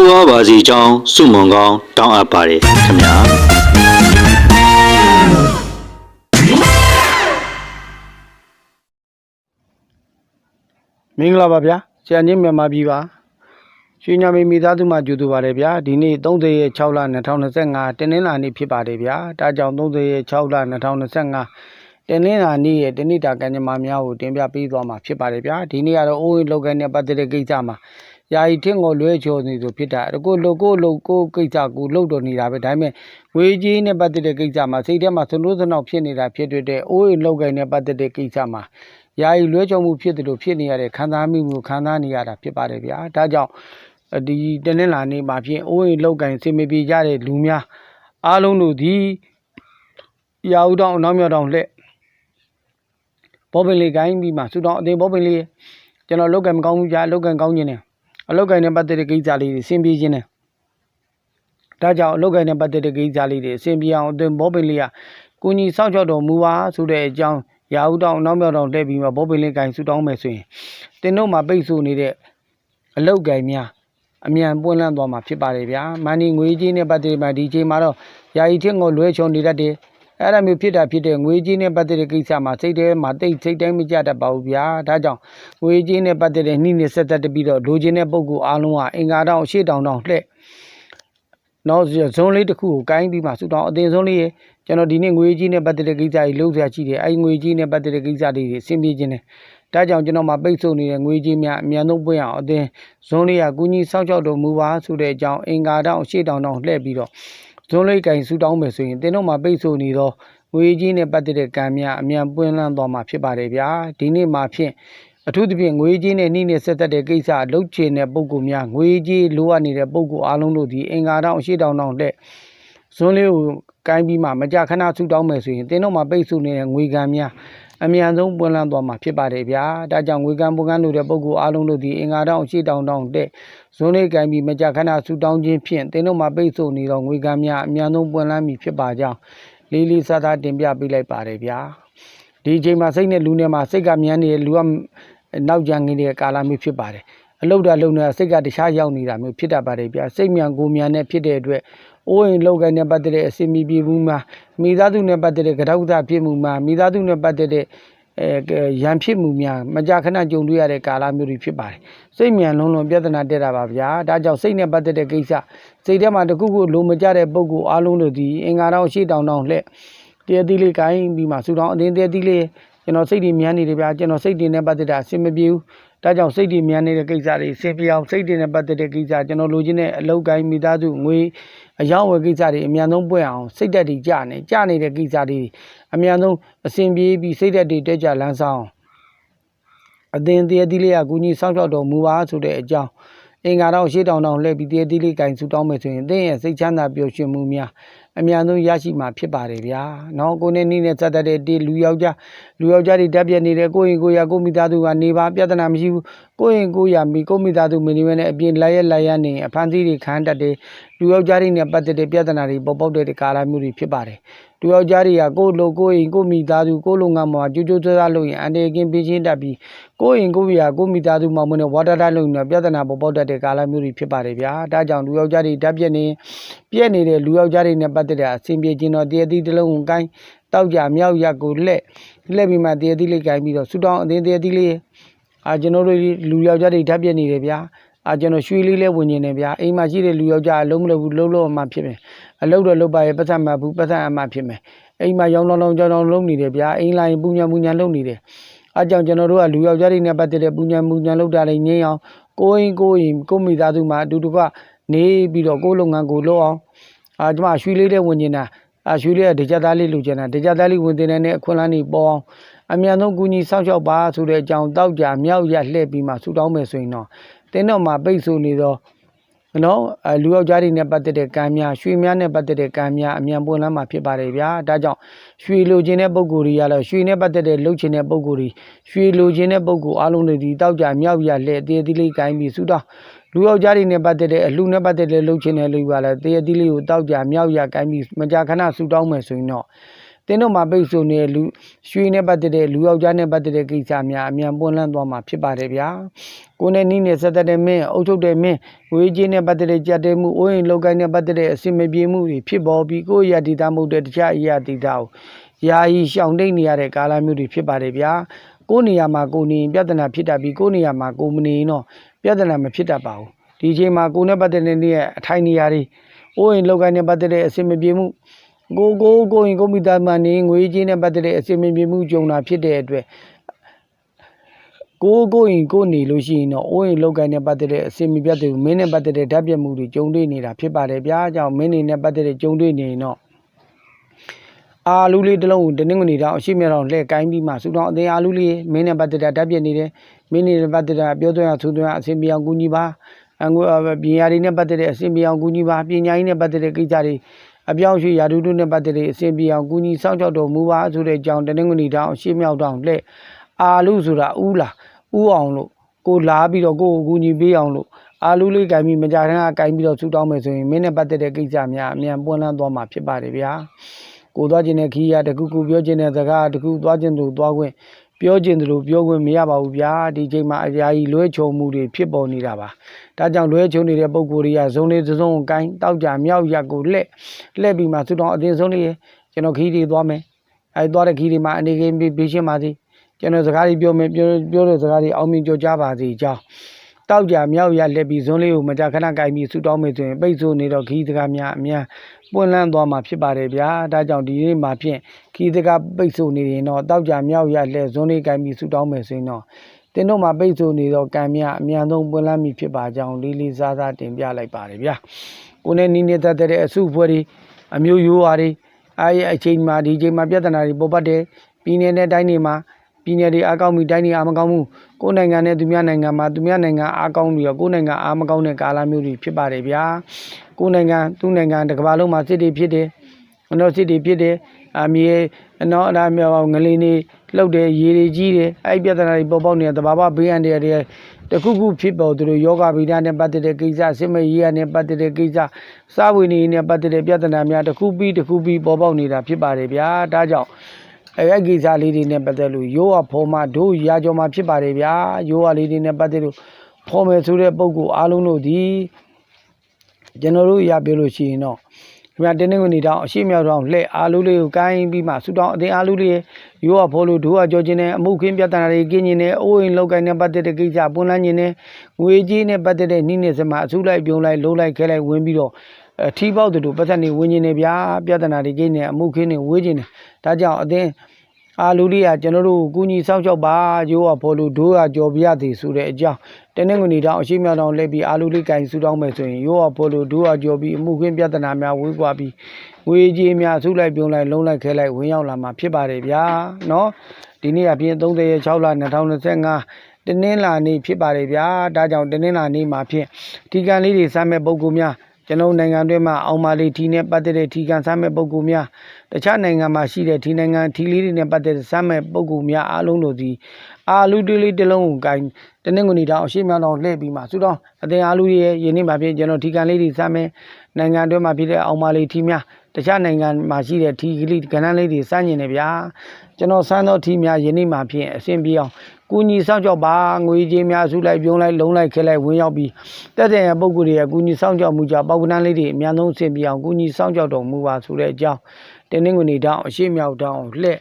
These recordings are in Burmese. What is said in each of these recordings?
တိုးဝါပါစီကြောင်းစုမုံကောင်းတောင်းအပ်ပါတယ်ခင်ဗျာမင်္ဂလာပါဗျာဆရာကြီးမြန်မာပြည်ပါရွှေညမေမိသားစုမှကြိုဆိုပါတယ်ဗျာဒီနေ့30ရက်6လ2025တင်းနှင်းလာနေ့ဖြစ်ပါတယ်ဗျာဒါကြောင့်30ရက်6လ2025တင်းနှင်းလာနေ့ရဲ့တဏိတာကံကြမ္မာများကိုတင်ပြပေးသွားမှာဖြစ်ပါတယ်ဗျာဒီနေ့ကတော့အိုးအိမ်လောက်ကနဲ့ပတ်သက်တဲ့ကိစ္စမှာ ယာယီထင်းကိုလွဲချော်နေဆိုဖြစ်တာအကိုလိုကိုလိုကိုကိစ္စကိုလှုပ်တော်နေတာပဲဒါပေမဲ့ဝေကြီးနဲ့ပတ်သက်တဲ့ကိစ္စမှာစိတ်ထဲမှာသနိုးသနောက်ဖြစ်နေတာဖြစ်တဲ့အတွက်အိုးအိမ်လောက်ကနဲ့ပတ်သက်တဲ့ကိစ္စမှာယာယီလွဲချော်မှုဖြစ်တယ်လို့ဖြစ်နေရတဲ့ခံစားမှုကိုခံစားနေရတာဖြစ်ပါတယ်ဗျာဒါကြောင့်ဒီတနင်္လာနေ့မှာဖြင့်အိုးအိမ်လောက်ကင်စင်မပြေကြတဲ့လူများအားလုံးတို့ဒီရာဦးတောင်အနောက်မြောက်တောင်လက်ဘောပင်လေးကိုင်းပြီးမှဆူတောင်အတင်ဘောပင်လေးကျွန်တော်လောက်ကင်မကောင်းဘူးဗျာလောက်ကင်ကောင်းခြင်းနဲ့ အလောက်ကင်နဲ့ပတ်သက်တဲ့ကိစ္စလေးတွေစင်ပြေခြင်းနဲ့ဒါကြောင့်အလောက်ကင်နဲ့ပတ်သက်တဲ့ကိစ္စလေးတွေအစင်ပြေအောင်အတင်ဘောပင်လေးကကိုကြီးစောင့်ရှောက်တော်မူပါဆိုတဲ့အကြောင်းရာဟုတောင်နောက်မြောက်တောင်လှည့်ပြီးမှဘောပင်လေးကင်ဆူတောင်းမယ်ဆိုရင်တင်းတို့မှာပိတ်ဆို့နေတဲ့အလုတ်ကင်များအမြန်ပွင့်လန်းသွားမှာဖြစ်ပါတယ်ဗျာမန်နီငွေကြီးနဲ့ပတ်သက်မှဒီချိန်မှာတော့ယာယီထင်းကိုလွဲချော်နေတတ်တယ် အဲ့ဒါမျိုးဖြစ်တာဖြစ်တဲ့ငွေကြီးနဲ့ပတ်သက်တဲ့ကိစ္စမှာစိတ်ထဲမှာတိတ်စိတ်တိုင်းမကြတတ်ပါဘူးဗျာဒါကြောင့်ငွေကြီးနဲ့ပတ်သက်တဲ့နှိမ့်နေဆက်သက်တပြီးတော့လိုချင်တဲ့ပုံကူအားလုံးကအင်္ဂါတောင်ရှေ့တောင်တောင်လှည့်နောက်ဇုံလေးတစ်ခုကိုကိုင်းပြီးမှဆူတောင်းအသေးဆုံးလေးရေကျွန်တော်ဒီနေ့ငွေကြီးနဲ့ပတ်သက်တဲ့ကိစ္စကြီးလှုပ်ရှားရှိတယ်အဲဒီငွေကြီးနဲ့ပတ်သက်တဲ့ကိစ္စတွေအဆင်ပြေခြင်းတယ်ဒါကြောင့်ကျွန်တော်မှာပိတ်ဆို့နေတဲ့ငွေကြီးများအမြန်ဆုံးပွင့်အောင်အသင်းဇုံလေးကကူညီစောင့်ရှောက်တော်မူပါဆိုတဲ့အကြောင်းအင်္ဂါတောင်ရှေ့တောင်တောင်လှည့်ပြီးတော့ ဇုံလေးကင်ဆူတောင်းမယ်ဆိုရင်တင်းတို့မှာပိတ်ဆို့နေတော့ငွေကြီးနဲ့ပတ်သက်တဲ့ကံများအမြန်ပွင့်လန်းသွားမှာဖြစ်ပါတယ်ဗျာဒီနေ့မှာဖြင့်အထူးသဖြင့်ငွေကြေးနဲ့နှိမ့်နေဆက်သက်တဲ့ကိစ္စအလုပ်ချေတဲ့ပုံကူများငွေကြေးလိုအပ်နေတဲ့ပုံကူအားလုံးတို့ဒီအင်္ဂါတောင်အရှိတောင်တောင်တဲ့ဇွန်းလေးကိုကိုင်းပြီးမှမကြခဏဆူတောင်းမယ်ဆိုရင်တင်းတို့မှာပိတ်ဆို့နေတဲ့ငွေကံများ အမြန်ဆုံးပွင့်လန်းသွားမှာဖြစ်ပါတယ်ဗျာဒါကြောင့်ငွေကံပွင့်ကန်းလို့တဲ့ပုံကူအားလုံးတို့ဒီအင်္ဂါတောင်အရှိတောင်တောင်တဲ့ဇွန်းလေးကိုင်းပြီးမကြခဏဆူတောင်းခြင်းဖြင့်တင်းတို့မှာပိတ်ဆို့နေတော့ငွေကံများအမြန်ဆုံးပွင့်လန်းပြီဖြစ်ပါကြောင်းလေးလေးစားစားတင်ပြပေးလိုက်ပါတယ်ဗျာဒီအချိန်မှာစိတ်နဲ့လူနဲ့မှာစိတ်ကမြန်းနေတယ်လူကနောက်ကျန်နေတဲ့ကာလမျိုးဖြစ်ပါတယ်အလုတ်တာလုံနေတာစိတ်ကတခြားရောက်နေတာမျိုးဖြစ်တတ်ပါတယ်ဗျာစိတ်မြန်ကိုယ်မြန်နဲ့ဖြစ်တဲ့အတွက် အိုးအိမ်လောက်ကိုင်းနဲ့ပတ်သက်တဲ့အစီအမီပြေမှုမှာမိသားစုနဲ့ပတ်သက်တဲ့ကြတော့တာဖြစ်မှုမှာမိသားစုနဲ့ပတ်သက်တဲ့အဲရန်ဖြစ်မှုများမကြာခဏကြုံတွေ့ရတဲ့ကာလမျိုးတွေဖြစ်ပါတယ်စိတ်မြန်လုံးလုံးပြဿနာတက်တာပါဗျာဒါကြောင့်စိတ်နဲ့ပတ်သက်တဲ့ကိစ္စစိတ်ထဲမှာတခုခုလိုမကြတဲ့ပုံကိုအားလုံးတို့ဒီအင်္ဂါတောင်ရှေ့တောင်တောင်လှည့်တရားသီးလေးကိုင်းပြီးမှဆူတောင်းအတင်းတရားသီးလေးကျွန်တော်စိတ်တွေမြန်းနေတယ်ဗျာကျွန်တော်စိတ်တွေနဲ့ပတ်သက်တာအဆင်မပြေဘူး ဒါကြောင့်စိတ်တွေမြန်းနေတဲ့ကိစ္စတွေအဆင်ပြေအောင်စိတ်တွေနဲ့ပတ်သက်တဲ့ကိစ္စကျွန်တော်လိုချင်တဲ့အလုပ်ကိုင်းမိသားစုငွေအယောင်းဝယ်ကိစ္စတွေအမြန်ဆုံးပွင့်အောင်စိတ်ဓာတ်တွေကြနေကြနေတဲ့ကိစ္စတွေအမြန်ဆုံးအဆင်ပြေပြီးစိတ်ဓာတ်တွေတက်ကြလန်းဆောင်အတင်းတရားသီးလေးကကူညီစောင့်ရှောက်တော်မူပါဆိုတဲ့အကြောင်း အင်္ဂါတော့ရှေ့တောင်တောင်လှည့်ပြီးတရားသီးလေးကင်ဆူတောင်းမယ်ဆိုရင်သင်ရဲ့စိတ်ချမ်းသာပျော်ရွှင်မှုများအမြန်ဆုံးရရှိမှာဖြစ်ပါတယ်ဗျာ။နောက်ကိုနေနီးနဲ့စက်တက်တဲ့တေလူယောက်ျားလူယောက်ျားတွေတက်ပြက်နေတဲ့ကိုရင်ကိုရကိုမိသားစုကနေပါပြဿနာမရှိဘူး။ကိုရင်ကိုရမိကိုမိသားစုမင်းမနဲ့အပြင်လိုက်ရလိုက်ရနေအဖန်စီတွေခံတတ်တယ်။လူယောက်ျားတွေနဲ့ပတ်သက်တဲ့ပြဿနာတွေပေါ်ပေါက်တဲ့ကာလမျိုးတွေဖြစ်ပါတယ်။ လူယောက်ျားတွေကကိုလိုကိုရင်ကိုမိသားစုကိုလိုငါမှာကြိုးကြိုးစားစားလုပ်ရင်အန်တေကင်းပြင်းချင်းတက်ပြီးကိုရင်ကိုရကိုမိသားစုမှမနဲ့ဝါတာတိုင်းလုပ်ရင်ပြဿနာပေါ်ပေါက်တတ်တဲ့ကာလမျိုးတွေဖြစ်ပါတယ်ဗျာ။ဒါကြောင့်လူယောက်ျားတွေတက်ပြက်နေပြက်နေတဲ့လူယောက်ျားတွေနဲ့ပတ်သက်တဲ့အဆင်ပြေခြင်းတော့တရတိတစ်လုံးကိုကိုင်းတောက်ကြမြောက်ရက်ကိုလှဲ့လှဲ့ပြီးမှတရတိလေးကိုင်းပြီးတော့ဆူတောင်းအတင်းတရတိလေးအာကျွန်တော်တို့လူယောက်ျားတွေဓာတ်ပြက်နေတယ်ဗျာ အာကျွန်တော်ရွှေလေးလဲဝင်နေတယ်ဗျာအိမ်မှာရှိတဲ့လူယောက်ျားအလုံးမလုပ်ဘူးလုံးလို့မှဖြစ်မယ်အလုပ်တော့လုပ်ပါရဲ့ပတ်သက်မှဘူးပတ်သက်အမှဖြစ်မယ်အိမ်မှာရောင်းလောင်းလောင်းကြောင်းကြောင်းလုံးနေတယ်ဗျာအိမ်လာရင်ပူညာပူညာလုံးနေတယ်အားကြောင့်ကျွန်တော်တို့ကလူယောက်ျားတွေနဲ့ပတ်သက်တဲ့ပူညာပူညာလုပ်တာလေးငြင်းအောင်ကိုရင်ကိုရင်ကိုမိသားစုမှာအတူတူကနေပြီးတော့ကိုလုပ်ငန်းကိုလုပ်အောင်အာကျွန်မရွှေလေးတဲ့ဝင်နေတာအာရွှေလေးကဒေကြသားလေးလူကျင်တာဒေကြသားလေးဝင်တင်တဲ့အခွင့်အလမ်းတွေပေါ်အောင်အမြန်ဆုံးကူညီစောင့်ရှောက်ပါဆိုတဲ့အကြောင်းတောက်ကြမြောက်ရလှည့်ပြီးမှဆူတောင်းမယ်ဆိုရင်တော့ တင်းတော့မှာပိတ်ဆို့နေတော့နော်အဲလူယောက်ျားတွေနဲ့ပတ်သက်တဲ့ကံများရွှေများနဲ့ပတ်သက်တဲ့ကံများအမြန်ပွင့်လန်းမှာဖြစ်ပါတယ်ဗျာဒါကြောင့်ရွှေလိုချင်တဲ့ပုံကိုယ်တွေရတော့ရွှေနဲ့ပတ်သက်တဲ့လှုပ်ချင်တဲ့ပုံကိုယ်တွေရွှေလိုချင်တဲ့ပုံကိုယ်အားလုံးတွေဒီတောက်ကြမြောက်ရလှဲ့တည်တည်လေးကိုင်းပြီးစုတော့လူယောက်ျားတွေနဲ့ပတ်သက်တဲ့အလှနဲ့ပတ်သက်တဲ့လှုပ်ချင်တဲ့လူပါလဲတည်တည်လေးကိုတောက်ကြမြောက်ရကိုင်းပြီးမကြာခဏဆူတောင်းမယ်ဆိုရင်တော့ တင်းတို့မှာပိတ်ဆို့နေတဲ့လူရွှေနဲ့ပတ်သက်တဲ့လူယောက်ျားနဲ့ပတ်သက်တဲ့ကိစ္စများအမြန်ပွင့်လန်းသွားမှာဖြစ်ပါတယ်ဗျာကိုယ်နဲ့နီးနေဆက်သက်တဲ့မင်းအုပ်ချုပ်တဲ့မင်းဝေးကြီးနဲ့ပတ်သက်တဲ့ကြက်တဲမှုအိုးရင်လောက်ကိုင်းနဲ့ပတ်သက်တဲ့အစင်မပြေမှုတွေဖြစ်ပေါ်ပြီးကိုယ့်ရဒေတာမဟုတ်တဲ့တခြားအရာဒေတာကိုယာယီရှောင်တိတ်နေရတဲ့ကာလမျိုးတွေဖြစ်ပါတယ်ဗျာကိုယ်နေရာမှာကိုယ်နေရင်ပြဿနာဖြစ်တတ်ပြီးကိုယ်နေရာမှာကိုယ်မနေရင်တော့ပြဿနာမဖြစ်တတ်ပါဘူးဒီအချိန်မှာကိုယ်နဲ့ပတ်သက်တဲ့နေ့ရဲ့အထိုင်နေရာတွေအိုးရင်လောက်ကိုင်းနဲ့ပတ်သက်တဲ့အစင်မပြေမှု ကိုကိုကိုရင်ကိုမိသားမနေငွေချင်းနဲ့ပတ်သက်တဲ့အစီအမံပြမှုကြုံတာဖြစ်တဲ့အတွက်ကိုကိုရင်ကိုနေလို့ရှိရင်တော့အိုးရင်လောက်ကိုင်းနဲ့ပတ်သက်တဲ့အစီအမံပြတ်တွေမင်းနဲ့ပတ်သက်တဲ့ဓာတ်ပြတ်မှုတွေကြုံတွေ့နေတာဖြစ်ပါတယ်ဗျာကြောင့်မင်းနေနဲ့ပတ်သက်တဲ့ကြုံတွေ့နေရင်တော့အာလူလေးတစ်လုံးကိုတနင်္ဂနွေတောင်အရှိမြေတောင်လှည့်ကိုင်းပြီးမှစူတောင်အသေးအာလူလေးမင်းနဲ့ပတ်သက်တဲ့ဓာတ်ပြတ်နေတယ်မင်းနေနဲ့ပတ်သက်တဲ့ပြောသွင်းရဆူသွင်းရအစီအမံအောင်ကူညီပါအငွေပညာရေးနဲ့ပတ်သက်တဲ့အစီအမံအောင်ကူညီပါပညာရေးနဲ့ပတ်သက်တဲ့ကိစ္စတွေ အပြောင်းရွှေ့ရာထူးတို့နဲ့ပတ်သက်တဲ့အစဉ်ပြေအောင်ကူညီစောင့်ရှောက်တော်မူပါဆိုတဲ့အကြောင်းတနင်္ဂနွေတောင်ရှေ့မြောက်တောင်လှဲ့အာလူဆိုတာဥလာဥအောင်လို့ကိုလာပြီးတော့ကိုကိုကူညီပေးအောင်လို့အာလူလေးကင်ပြီးမကြတဲ့ကကင်ပြီးတော့ဆူတောင်းမယ်ဆိုရင်မင်းနဲ့ပတ်သက်တဲ့ကိစ္စများအမြန်ပွင့်လန်းသွားမှာဖြစ်ပါတယ်ဗျာကိုသွားခြင်းတဲ့ခီးရတကူကူပြောခြင်းတဲ့စကားတကူသွားခြင်းတို့သွားခွင့် ပြောခြင်းတို့ပြောခွင့်မရပါဘူးဗျာဒီချိန်မှာအရာကြီးလွဲချုံမှုတွေဖြစ်ပေါ်နေတာပါဒါကြောင့်လွဲချုံနေတဲ့ပုံကိုယ်တွေကဇုံလေးစုံကိုကိုင်းတောက်ကြမြောက်ရက်ကိုလှဲ့လှဲ့ပြီးမှသူတော်အတင်းဆုံးလေးကျွန်တော်ခီးတွေသွားမယ်အဲသွားတဲ့ခီးတွေမှာအနေကင်းပြီးပြီးရှင်းပါစေကျွန်တော်စကားတွေပြောမယ်ပြောပြောတဲ့စကားတွေအောင်မြင်ကြောကြားပါစေကြောင်း တောက်ကြမြောက်ရလက်ပြီးဇွန်းလေးကိုမကြခဏကိုင်းပြီးဆူတောင်းမယ်ဆိုရင်ပိတ်ဆို့နေတော့ခီးစကားများအများပွင့်လန်းသွားမှာဖြစ်ပါတယ်ဗျာဒါကြောင့်ဒီနေ့မှာဖြင့်ခီးစကားပိတ်ဆို့နေရင်တော့တောက်ကြမြောက်ရလက်ဇွန်းလေးကိုင်းပြီးဆူတောင်းမယ်ဆိုရင်တော့တင်းတို့မှာပိတ်ဆို့နေတော့ကံမြအမြန်ဆုံးပွင့်လန်းမိဖြစ်ပါကြောင်းလေးလေးစားစားတင်ပြလိုက်ပါတယ်ဗျာကိုနဲ့နီးနေတတ်တဲ့အစုအဖွဲ့တွေအမျိုးရိုးအားတွေအားရအချိန်မှာဒီချိန်မှာပြဿနာတွေပေါ်ပတ်တယ်ပြည်내နဲ့တိုင်းတွေမှာ ပြည်내တွေအားကောင်းပြီတိုင်းတွေအားမကောင်းဘူးကိုယ်နိုင်ငံနဲ့သူများနိုင်ငံမှာသူများနိုင်ငံအားကောင်းပြီးတော့ကိုယ်နိုင်ငံအားမကောင်းတဲ့ကာလမျိုးတွေဖြစ်ပါတယ်ဗျာကိုယ်နိုင်ငံသူ့နိုင်ငံတစ်ကမ္ဘာလုံးမှာစစ်တွေဖြစ်တယ်မနောစစ်တွေဖြစ်တယ်အမြေနော်အဒါမျိုးငလင်းနေလှုပ်တယ်ရေတွေကြီးတယ်အဲ့ဒီပြဿနာတွေပေါ်ပေါက်နေတဲ့တဘာဝဘေးအန္တရာယ်တွေတခုခုဖြစ်ပေါ်သူတို့ယောဂဗိဒနဲ့ပတ်သက်တဲ့ကိစ္စစစ်မရေးရနဲ့ပတ်သက်တဲ့ကိစ္စစားဝိနေနဲ့ပတ်သက်တဲ့ပြဿနာများတစ်ခုပြီးတစ်ခုပြီးပေါ်ပေါက်နေတာဖြစ်ပါတယ်ဗျာဒါကြောင့် အဲ့ဒီကိစ္စလေးတွေနဲ့ပတ်သက်လို့ယောဂဖော်မှတို့ရာကြော်မှဖြစ်ပါတယ်ဗျာယောဂလေးတွေနဲ့ပတ်သက်လို့ဖော်မယ်ဆိုတဲ့ပုံကိုအားလုံးတို့ဒီကျွန်တော်တို့ရပြလို့ရှိရင်တော့ဒီမှာတင်းနေဝင်နေတောင်အရှိမြောက်တောင်လှဲ့အာလူလေးကိုကိုင်းပြီးမှဆူတောင်းအတင်းအာလူလေးရိုးရဖိုးလို့ဒိုးကကြောခြင်းနဲ့အမှုခင်းပြဿနာတွေကင်းခြင်းနဲ့အိုးအိမ်လောက်ကိုင်းနဲ့ပတ်သက်တဲ့ကိစ္စပွန်းလန်းခြင်းနဲ့ငွေကြီးနဲ့ပတ်သက်တဲ့နှိမ့်နေစမှာအစုလိုက်ပြုံးလိုက်လုံးလိုက်ခဲလိုက်ဝင်ပြီးတော့ အထီးပေါက်တို့ပတ်သက်နေဝင်နေဗျာပြဿနာတွေကိနေအမှုခင်းနေဝေးနေဒါကြောင့်အသင်းအားလူတွေကကျွန်တော်တို့ကူညီစောင့်ရှောက်ပါရိုးကဖော်လို့ဒိုးကကြော်ပြရသည်ဆိုတဲ့အကြောင်းတင်းနေငွေနေတောင်အရှိမြောင်တောင်လက်ပြီးအားလူလေးကင်ဆူတောင်းမယ်ဆိုရင်ရိုးကဖော်လို့ဒိုးကကြော်ပြီးအမှုခင်းပြဿနာများဝေးကွာပြီးငွေကြေးများဆုလိုက်ပြုံးလိုက်လုံးလိုက်ခဲလိုက်ဝင်ရောက်လာမှာဖြစ်ပါတယ်ဗျာနော်ဒီနေ့ကပြင်30ရက်6လ2025တင်းနင်းလာနေဖြစ်ပါတယ်ဗျာဒါကြောင့်တင်းနင်းလာနေမှာဖြင့်ဒီကံလေးတွေစမ်းမဲ့ပုံကူများ ကျွန်တော်နိုင်ငံတွင်းမှာအောင်မာလေးထီနဲ့ပတ်သက်တဲ့ထီကံစမ်းမဲ့ပုံကူများတခြားနိုင်ငံမှာရှိတဲ့ထီနိုင်ငံထီလေးတွေနဲ့ပတ်သက်တဲ့စမ်းမဲ့ပုံကူများအားလုံးတို့သည်အာလူတွေးလေးတစ်လုံးကိုကင်တနင်္ဂနွေတောင်အရှိမြောက်တောင်လှည့်ပြီးမှစူတောင်းအတင်အာလူတွေရဲ့ယင်းနေ့မှာဖြင့်ကျွန်တော်ထီကံလေးတွေစမ်းမဲ့နိုင်ငံတွင်းမှာဖြစ်တဲ့အောင်မာလေးထီများတခြားနိုင်ငံမှာရှိတဲ့ထီကလေးကဏ္ဍလေးတွေစမ်းကျင်နေဗျာကျွန်တော်စမ်းသောထီများယနေ့မှဖြင့်အဆင်ပြေအောင် ကူညီစောင့်ကြောက်ပါငွေကြေးများစုလိုက်ပြုံးလိုက်လုံးလိုက်ခဲလိုက်ဝင်ရောက်ပြီးတက်တဲ့ရပုံကိုယ်တွေရဲ့ကူညီစောင့်ကြောက်မှုကြောင့်ပေါက်ကနန်းလေးတွေအများဆုံးအဆင်ပြေအောင်ကူညီစောင့်ကြောက်တော်မူပါဆိုတဲ့အကြောင်းတင်းနှင်းငွေနေတောင်အရှိမြောက်တောင်လှဲ့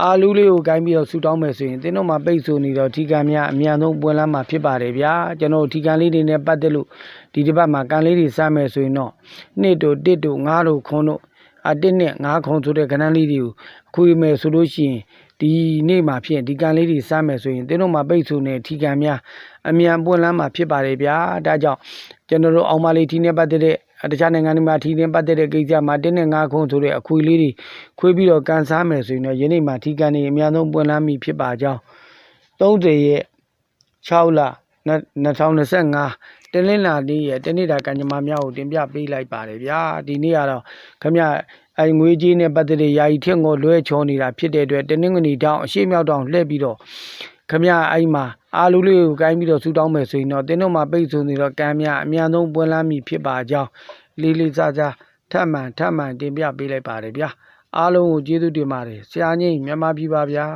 အာလူးလေးကိုကိုင်းပြီးတော့ဆူတောင်းမယ်ဆိုရင်သင်တို့မှာပိတ်ဆိုနေတော့ထီကန်များအမြန်ဆုံးပွင့်လန်းမှာဖြစ်ပါတယ်ဗျာကျွန်တော်တို့ထီကန်လေးတွေနဲ့ပတ်သက်လို့ဒီတစ်ပတ်မှာကန်လေးတွေစမယ်ဆိုရင်တော့နှစ်တို့တစ်တို့ငါးတို့ခွန်းတို့အတစ်နဲ့ငါးခွန်းဆိုတဲ့ကဏ္ဍလေးတွေကိုအခုမယ်ဆိုလို့ရှိရင် ဒီနေ့မှာဖြစ်ဒီကန်လေးတွေစမယ်ဆိုရင်သင်တို့မှာပိတ်ဆိုနေထီကန်များအမြန်ပွင့်လန်းမှာဖြစ်ပါတယ်ဗျာဒါကြောင့်ကျွန်တော်တို့အောင်မလေးထီနဲ့ပတ်သက်တဲ့တခြားနိုင်ငံတွေမှာထီနဲ့ပတ်သက်တဲ့ကိစ္စမှာတင်းနဲ့ငါးခွန်းဆိုတဲ့အခွေလေးတွေခွေးပြီးတော့ကန်စားမယ်ဆိုရင်တော့ယနေ့မှာထီကန်တွေအများဆုံးပွင့်လန်းပြီဖြစ်ပါကြောင်း30ရက်6လ2025တင်းလင်းလာနေ့ရဲ့တနေ့တာကံကြမ္မာများကိုတင်ပြပေးလိုက်ပါတယ်ဗျာဒီနေ့ကတော့ခမ အဲငွေကြီးနဲ့ပတ်သက်တဲ့ယာယီထက်ကိုလွဲချောနေတာဖြစ်တဲ့အတွက်တင်းငွေတောင်အရှိမြောက်တောင်လှည့်ပြီးတော့ခမအဲ့မှာအာလူလေးကိုကိုင်းပြီးတော့ဆူတောင်းမယ်ဆိုရင်တော့တင်းတို့မှာပိတ်ဆိုနေတော့ကံများအများဆုံးပွင့်လန်းပြီဖြစ်ပါကြောင်းလေးလေးစားစားထပ်မံထပ်မံတင်ပြပေးလိုက်ပါတယ်ဗျာအားလုံးကိုကျေးဇူးတင်ပါတယ်ဆရာကြီးမြန်မာပြည်ပါဗျာ